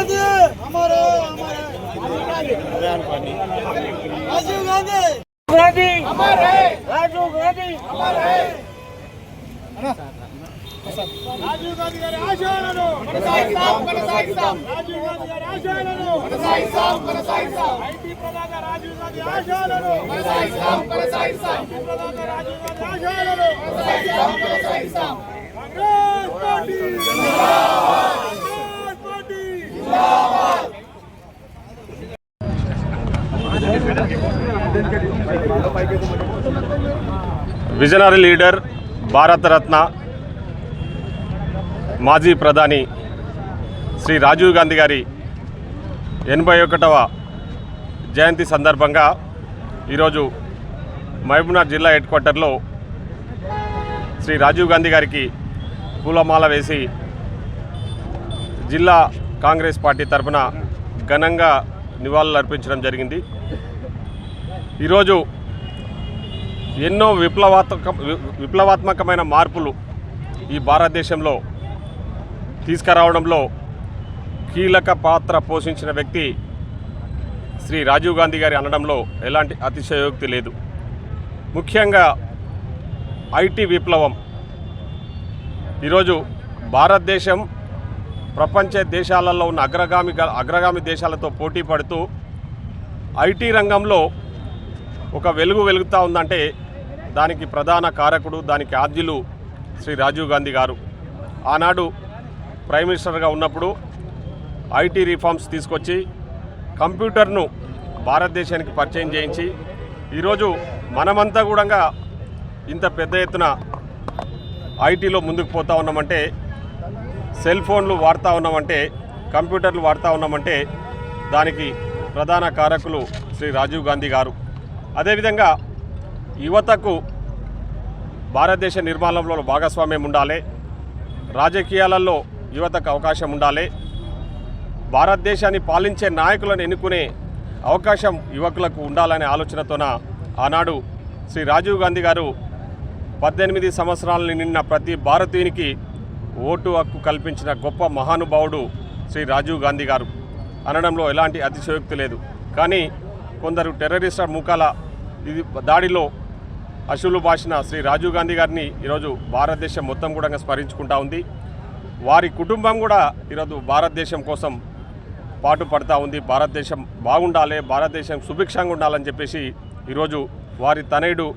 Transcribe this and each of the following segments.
गांधी हमारे हमारे राजीव गांधी గాంధీ రాజీవ్ గాంధీ రాజీవ్ గాంధీ గారి ఆశయాలను కొనసాగిస్తాం కొనసాగిస్తాం రాజీవ్ గాంధీ గారి ఆశయాలను కొనసాగిస్తాం కొనసాగిస్తాం ఐటీ ప్రధాన రాజీవ్ గాంధీ ఆశయాలను కొనసాగిస్తాం కొనసాగిస్తాం ప్రధాన రాజీవ్ గాంధీ ఆశయాలను కొనసాగిస్తాం కొనసాగిస్తాం Congress party Visionary leader Bharat Ratna మాజీ ప్రధాని శ్రీ రాజీవ్ గాంధీ గారి ఎనభై ఒకటవ జయంతి సందర్భంగా ఈరోజు మహబూబ్నగర్ జిల్లా హెడ్ క్వార్టర్లో శ్రీ రాజీవ్ గాంధీ గారికి పూలమాల వేసి జిల్లా కాంగ్రెస్ పార్టీ తరఫున ఘనంగా నివాళులు అర్పించడం జరిగింది. ఈరోజు ఎన్నో విప్లవాత్మక విప్లవాత్మకమైన మార్పులు ఈ భారతదేశంలో తీసుకురావడంలో కీలక పాత్ర పోషించిన వ్యక్తి శ్రీ రాజీవ్ గాంధీ గారి అనడంలో ఎలాంటి అతిశయోక్తి లేదు. ముఖ్యంగా ఐటీ విప్లవం. ఈరోజు భారతదేశం ప్రపంచ దేశాలలో ఉన్న అగ్రగామి అగ్రగామి దేశాలతో పోటీ పడుతూ ఐటీ రంగంలో ఒక వెలుగు వెలుగుతూ ఉందంటే దానికి ప్రధాన కారకుడు దానికి ఆద్యులు శ్రీ రాజీవ్ గాంధీ గారు. ఆనాడు ప్రైమ్ మినిస్టర్గా ఉన్నప్పుడు ఐటీ రిఫార్మ్స్ తీసుకొచ్చి కంప్యూటర్ను భారతదేశానికి పరిచయం చేయించి ఈరోజు మనమంతా కూడా ఇంత పెద్ద ఎత్తున ఐటీలో ముందుకు పోతా ఉన్నామంటే సెల్ ఫోన్లు వాడుతూ ఉన్నామంటే కంప్యూటర్లు వాడుతూ ఉన్నామంటే దానికి ప్రధాన కారకులు శ్రీ రాజీవ్ గాంధీ గారు. అదేవిధంగా యువతకు భారతదేశ నిర్మాణంలో భాగస్వామ్యం ఉండాలి. రాజకీయాలలో యువతకు అవకాశం ఉండాలి. భారతదేశాన్ని పాలించే నాయకులను ఎన్నుకునే అవకాశం యువకులకు ఉండాలనే ఆలోచనతోన ఆనాడు శ్రీ రాజీవ్ గాంధీ గారు పద్దెనిమిది సంవత్సరాలు నిన్న ప్రతి భారతీయునికి ఓటు హక్కు కల్పించిన గొప్ప మహానుభావుడు శ్రీ రాజీవ్ గాంధీ గారు. అనడంలో ఎలాంటి అతిశయోక్తి లేదు. కానీ కొందరు టెర్రరిస్టు ముఖాల ఇది దాడిలో అశువులు భాషిన శ్రీ రాజీవ్ గాంధీ గారిని ఈరోజు భారతదేశం మొత్తం కూడా స్మరించుకుంటా ఉంది. వారి కుటుంబం కూడా ఈరోజు భారతదేశం కోసం పాటు పడతా ఉంది. భారతదేశం బాగుండాలి భారతదేశం సుభిక్షంగా ఉండాలని చెప్పేసి ఈరోజు వారి తనయుడు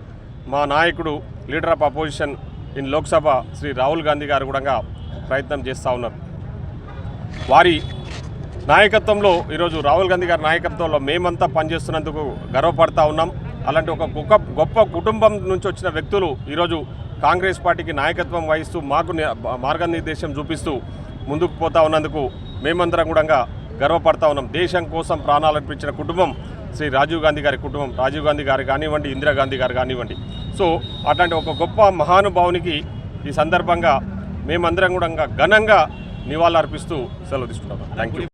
మా నాయకుడు leader of opposition in Lok Sabha Shri Rahul Gandhi గారు కూడా ప్రయత్నం చేస్తూ ఉన్నారు. వారి నాయకత్వంలో ఈరోజు రాహుల్ గాంధీ గారి నాయకత్వంలో మేమంతా పనిచేస్తున్నందుకు గర్వపడతా ఉన్నాం. అలాంటి ఒక గొప్ప గొప్ప కుటుంబం నుంచి వచ్చిన వ్యక్తులు ఈరోజు కాంగ్రెస్ పార్టీకి నాయకత్వం వహిస్తూ మాకు ని- మార్గనిర్దేశం చూపిస్తూ ముందుకు పోతా ఉన్నందుకు మేమందరం కూడా గర్వపడతా ఉన్నాం. దేశం కోసం ప్రాణాలు అర్పించిన కుటుంబం శ్రీ రాజీవ్ గాంధీ గారి కుటుంబం రాజీవ్ గాంధీ గారు కానివ్వండి ఇందిరాగాంధీ గారు కానివ్వండి. సో అట్లాంటి ఒక గొప్ప మహానుభావునికి ఈ సందర్భంగా మేమందరం కూడా ఘనంగా నివాళులర్పిస్తూ సెలవు తీసుకుంటాం థ్యాంక్ యూ